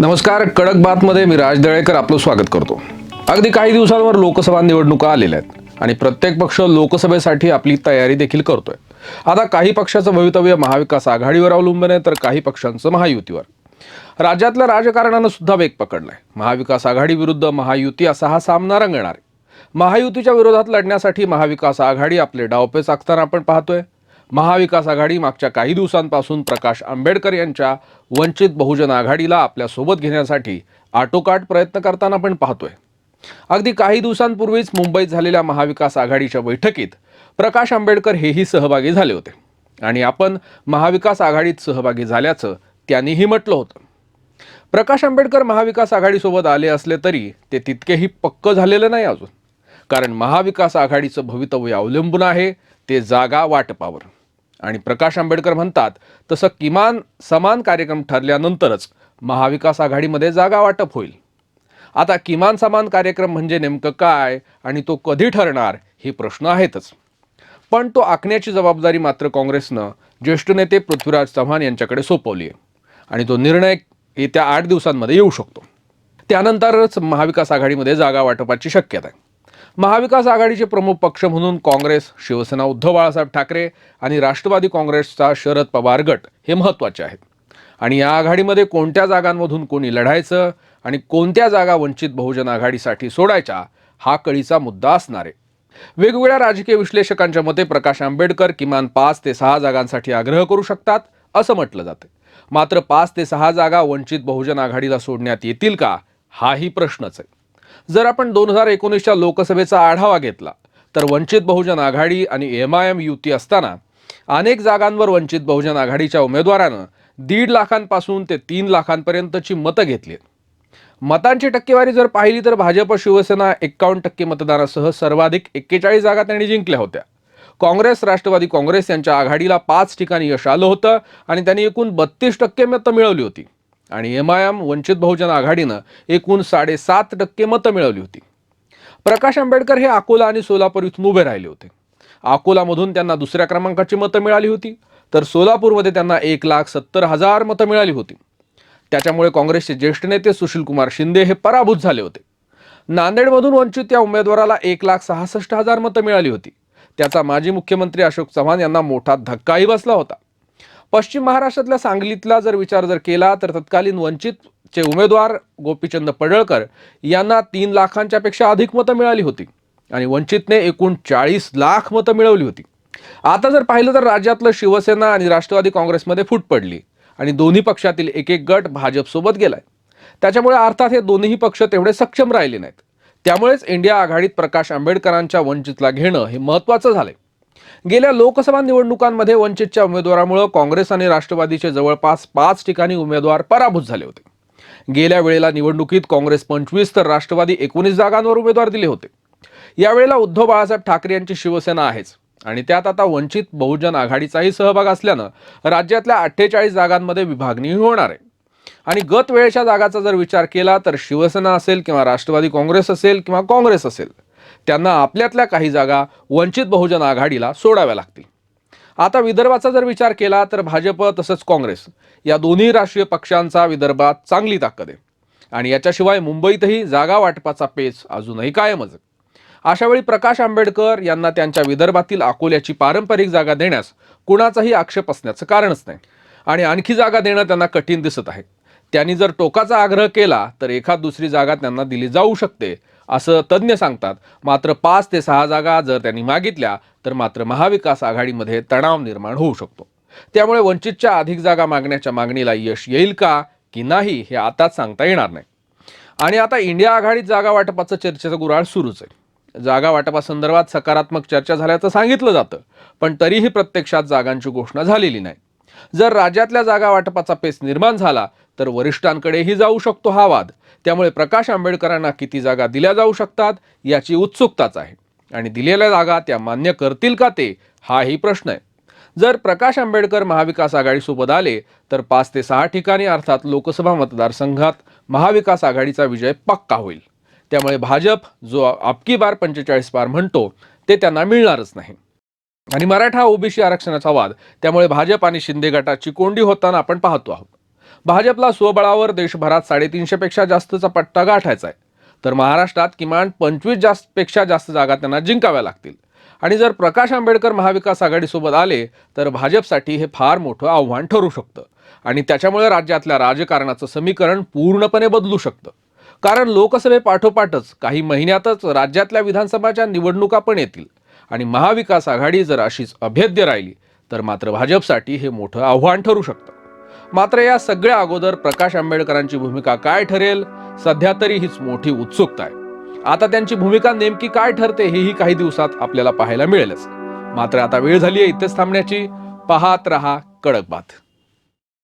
नमस्कार कडक बातमध्ये मी राज दळेकर आपलं स्वागत करतो. अगदी काही दिवसांवर लोकसभा निवडणुका आलेल्या आहेत आणि प्रत्येक पक्ष लोकसभेसाठी आपली तयारी देखील करतोय. आता काही पक्षाचं भवितव्य महाविकास आघाडीवर अवलंबून आहे तर काही पक्षांचं महायुतीवर. राज्यातल्या राजकारणानं सुद्धा वेग पकडलाय. महाविकास आघाडी विरुद्ध महायुती असा हा सामना रंगणार आहे. महायुतीच्या विरोधात लढण्यासाठी महाविकास आघाडी आपले डावपेच आखताना आपण पाहतोय. महाविकास आघाडी मागच्या काही दिवसांपासून प्रकाश आंबेडकर यांच्या वंचित बहुजन आघाडीला आपल्यासोबत घेण्यासाठी आटोकाट प्रयत्न करताना आपण पाहतोय. अगदी काही दिवसांपूर्वीच मुंबईत झालेल्या महाविकास आघाडीच्या बैठकीत प्रकाश आंबेडकर हेही सहभागी झाले होते. आणि आपण महाविकास आघाडीत सहभागी झाल्याचं त्यांनीही म्हटलं होतं. प्रकाश आंबेडकर महाविकास आघाडीसोबत आले असले तरी ते तितकेही पक्क झालेलं नाही अजून. कारण महाविकास आघाडीचं भवितव्य अवलंबून आहे ते जागा वाटपावर. आणि प्रकाश आंबेडकर म्हणतात तसं किमान समान कार्यक्रम ठरल्यानंतरच महाविकास आघाडीमध्ये जागा वाटप होईल. आता किमान समान कार्यक्रम म्हणजे नेमकं काय आणि तो कधी ठरणार हे प्रश्न आहेतच. पण तो आखण्याची जबाबदारी मात्र काँग्रेसनं ज्येष्ठ नेते पृथ्वीराज चव्हाण यांच्याकडे सोपवली आहे आणि तो निर्णय येत्या आठ दिवसांमध्ये येऊ शकतो. त्यानंतरच महाविकास आघाडीमध्ये जागा वाटपाची शक्यता आहे. महाविकास आघाडीचे प्रमुख पक्ष म्हणून काँग्रेस शिवसेना उद्धव बाळासाहेब ठाकरे आणि राष्ट्रवादी काँग्रेसचा शरद पवार गट हे महत्त्वाचे आहेत. आणि या आघाडीमध्ये कोणत्या जागांमधून कोणी लढायचं आणि कोणत्या जागा वंचित बहुजन आघाडीसाठी सोडायच्या हा कळीचा मुद्दा असणार. आहे वेगवेगळ्या राजकीय विश्लेषकांच्या मते प्रकाश आंबेडकर किमान पाच ते सहा जागांसाठी आग्रह करू शकतात असं म्हटलं जातं. मात्र पाच ते सहा जागा वंचित बहुजन आघाडीला सोडण्यात येतील का हाही प्रश्नच आहे. जर आपण दोन हजार एकोणीसच्या लोकसभेचा आढावा घेतला तर वंचित बहुजन आघाडी आणि एम आय एम युती असताना अनेक जागांवर वंचित बहुजन आघाडीच्या उमेदवारानं दीड लाखांपासून ते तीन लाखांपर्यंतची मतं घेतली मतांची टक्केवारी जर पाहिली तर भाजप शिवसेना एक्कावन्न टक्के मतदानासह सर्वाधिक एक्केचाळीस जागा त्यांनी जिंकल्या होत्या. काँग्रेस राष्ट्रवादी काँग्रेस यांच्या आघाडीला पाच ठिकाणी यश आलं होतं आणि त्यांनी एकूण बत्तीस टक्के मतं मिळवली होती. आणि M I M Vanchit Bahujan आघाडीनं एकूण साडेसात टक्के मतं मिळवली होती. प्रकाश आंबेडकर हे अकोला आणि सोलापूर इथून उभे राहिले होते. अकोलामधून त्यांना दुसऱ्या क्रमांकाची मतं मिळाली होती तर सोलापूरमध्ये त्यांना एक लाख सत्तर हजार मतं मिळाली होती. त्याच्यामुळे काँग्रेसचे ज्येष्ठ नेते सुशीलकुमार शिंदे हे पराभूत झाले होते. नांदेडमधून वंचित या उमेदवाराला एक लाख सहासष्ट हजार मतं मिळाली होती. त्याचा माजी मुख्यमंत्री अशोक चव्हाण यांना मोठा धक्काही बसला होता. पश्चिम महाराष्ट्रातल्या सांगलीतला जर विचार जर केला तर तत्कालीन वंचितचे उमेदवार गोपीचंद पडळकर यांना तीन लाखांच्या पेक्षा अधिक मतं मिळाली होती आणि वंचितने एकूण चाळीस लाख मतं मिळवली होती. आता जर पाहिलं तर राज्यातलं शिवसेना आणि राष्ट्रवादी काँग्रेसमध्ये फूट पडली आणि दोन्ही पक्षातील एक एक गट भाजपसोबत गेलाय. त्याच्यामुळे अर्थात हे दोन्ही पक्ष तेवढे सक्षम राहिले नाहीत. त्यामुळेच इंडिया आघाडीत प्रकाश आंबेडकरांच्या वंचितला घेणं हे महत्त्वाचं झालंय. गेल्या लोकसभा निवडणुकांमध्ये वंचितच्या उमेदवारामुळे काँग्रेस आणि राष्ट्रवादीचे जवळपास पाच ठिकाणी उमेदवार पराभूत झाले होते. गेल्या वेळेला निवडणुकीत काँग्रेस पंचवीस तर राष्ट्रवादी एकोणीस जागांवर उमेदवार दिले होते. यावेळेला उद्धव बाळासाहेब ठाकरे यांची शिवसेना आहेच आणि त्यात आता वंचित बहुजन आघाडीचाही सहभाग असल्यानं राज्यातल्या अठ्ठेचाळीस जागांमध्ये विभागणी होणार आहे. आणि गत वेळेच्या जागाचा जर विचार केला तर शिवसेना असेल किंवा राष्ट्रवादी काँग्रेस असेल किंवा काँग्रेस असेल त्यांना आपल्यातल्या काही जागा वंचित बहुजन आघाडीला सोडाव्या लागतील. आता विदर्भाचा जर विचार केला तर भाजप तसंच काँग्रेस या दोन्ही राष्ट्रीय पक्षांचा विदर्भात चांगली ताकद आहे. आणि याच्याशिवाय मुंबईतही जागा वाटपाचा पेच अजूनही कायमच आहे. अशावेळी प्रकाश आंबेडकर यांना त्यांच्या विदर्भातील अकोल्याची पारंपरिक जागा देण्यास कुणाचाही आक्षेप असण्याचं कारणच नाही. आणि आणखी जागा देणं त्यांना कठीण दिसत आहे. त्यांनी जर टोकाचा आग्रह केला तर एखाद दुसरी जागा त्यांना दिली जाऊ शकते असं तज्ज्ञ सांगतात. मात्र पाच ते सहा जागा जर त्यांनी मागितल्या तर मात्र महाविकास आघाडीमध्ये तणाव निर्माण होऊ शकतो. त्यामुळे वंचितच्या अधिक जागा मागण्याच्या मागणीला यश येईल का की नाही हे आताच सांगता येणार नाही. आणि आता इंडिया आघाडीत जागा वाटपाचं चर्चेचं गुराळ सुरूच आहे. जागा वाटपासंदर्भात सकारात्मक चर्चा झाल्याचं सांगितलं जातं पण तरीही प्रत्यक्षात जागांची घोषणा झालेली नाही. जर राज्यातल्या जागा वाटपाचा पेच निर्माण झाला तर वरिष्ठांकडेही जाऊ शकतो हा वाद. त्यामुळे प्रकाश आंबेडकरांना किती जागा दिल्या जाऊ शकतात याची उत्सुकताच आहे. आणि दिलेल्या जागा त्या मान्य करतील का ते हाही प्रश्न आहे. जर प्रकाश आंबेडकर महाविकास आघाडीसोबत आले तर पाच ते सहा ठिकाणी अर्थात लोकसभा मतदारसंघात महाविकास आघाडीचा विजय पक्का होईल. त्यामुळे भाजप जो आपकी बार पंचेचाळीस बार म्हणतो ते त्यांना मिळणारच नाही. आणि मराठा ओबीसी आरक्षणाचा वाद. त्यामुळे भाजप आणि शिंदे गटाची कोंडी होताना आपण पाहतो आहोत. भाजपला स्वबळावर देशभरात साडेतीनशेपेक्षा जास्तचा पट्टा गाठायचा आहे तर महाराष्ट्रात किमान पंचवीस जास्त पेक्षा जास्त जागा त्यांना जिंकाव्या लागतील. आणि जर प्रकाश आंबेडकर महाविकास आघाडीसोबत आले तर भाजपसाठी हे फार मोठं आव्हान ठरू शकतं. आणि त्याच्यामुळे राज्यातल्या राजकारणाचं समीकरण पूर्णपणे बदलू शकतं. कारण लोकसभेपाठोपाठच काही महिन्यातच राज्यातल्या विधानसभाच्या निवडणुका पण येतील. आणि महाविकास आघाडी जर अशीच अभेद्य राहिली तर मात्र भाजपसाठी हे मोठं आव्हान ठरू शकतं. मात्र या सगळ्या अगोदर प्रकाश आंबेडकरांची भूमिका काय ठरेल सध्या तरी हीच मोठी उत्सुकता आहे. आता त्यांची भूमिका नेमकी काय ठरते हेही काही दिवसात आपल्याला पाहायला मिळेलच. मात्र आता वेळ झाली आहे इथेच थांबण्याची. पाहत रहा कडक बात